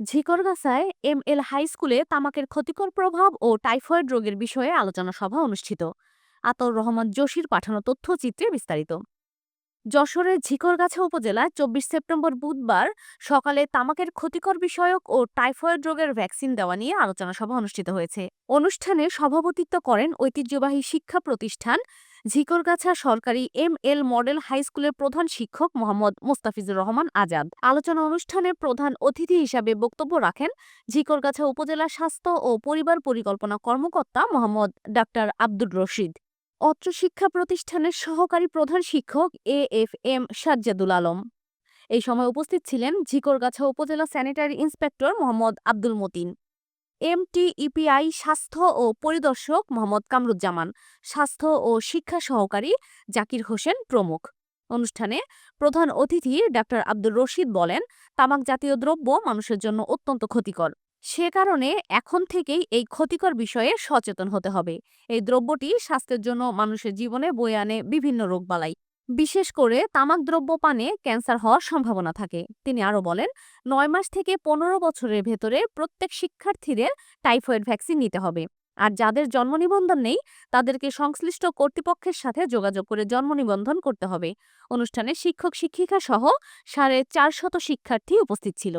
ঝিকরগাছায় M L high স্কুলে তামাকের ক্ষতিকর প্রভাব ও টাইফয়েড রোগের বিষয়ে আলোচনা সভা অনুষ্ঠিত। আতর রহমান জসির পাঠানো তথ্যচিত্রে বিস্তারিত। যশোরের ঝিকরগাছা উপজেলায় চব্বিশ সেপ্টেম্বর বুধবার সকালে তামাকের ক্ষতিকর বিষয়ক ও টাইফয়েড রোগের ভ্যাকসিন দেওয়া নিয়ে আলোচনা সভা অনুষ্ঠিত হয়েছে। অনুষ্ঠানে সভাপতিত্ব করেন ঐতিহ্যবাহী শিক্ষা প্রতিষ্ঠান ঝিকরগাছা সরকারি এম এল মডেল হাই স্কুলের প্রধান শিক্ষক মোহাম্মদ মোস্তাফিজুর রহমান আজাদ। আলোচনা অনুষ্ঠানে প্রধান অতিথি হিসাবে বক্তব্য রাখেন ঝিকরগাছা উপজেলা স্বাস্থ্য ও পরিবার পরিকল্পনা কর্মকর্তা মোহাম্মদ ডাক্তার আব্দুর রশিদ। অত্র শিক্ষা প্রতিষ্ঠানের সহকারী প্রধান শিক্ষক A F M Sajjadul Alam. এই সময় উপস্থিত ছিলেন ঝিকরগাছা উপজেলা sanitary inspector Mohammad Abdul Matin. MT EPI স্বাস্থ্য ও পরিদর্শক মোহাম্মদ কামরুজ্জামান, স্বাস্থ্য ও শিক্ষা সহকারী জাকির হোসেন প্রমুখ। অনুষ্ঠানে প্রধান অতিথি ডাক্তার আব্দুর রশিদ বলেন, তামাক জাতীয় দ্রব্য মানুষের জন্য অত্যন্ত ক্ষতিকর। সে কারণে এখন থেকেই এই ক্ষতিকর বিষয়ে সচেতন হতে হবে। এই দ্রব্যটি স্বাস্থ্যের জন্য মানুষের জীবনে বয়ে আনে বিভিন্ন রোগবালাই। বিশেষ করে তামাক দ্রব্য পানে ক্যান্সার হওয়ার সম্ভাবনা থাকে। তিনি আরও বলেন, নয় মাস থেকে পনেরো বছরের ভেতরে প্রত্যেক শিক্ষার্থীদের টাইফয়েড ভ্যাকসিন নিতে হবে। আর যাদের জন্ম নিবন্ধন নেই, তাদেরকে সংশ্লিষ্ট কর্তৃপক্ষের সাথে যোগাযোগ করে জন্ম নিবন্ধন করতে হবে। অনুষ্ঠানে শিক্ষক শিক্ষিকা সহ সাড়ে চারশত শিক্ষার্থী উপস্থিত ছিল।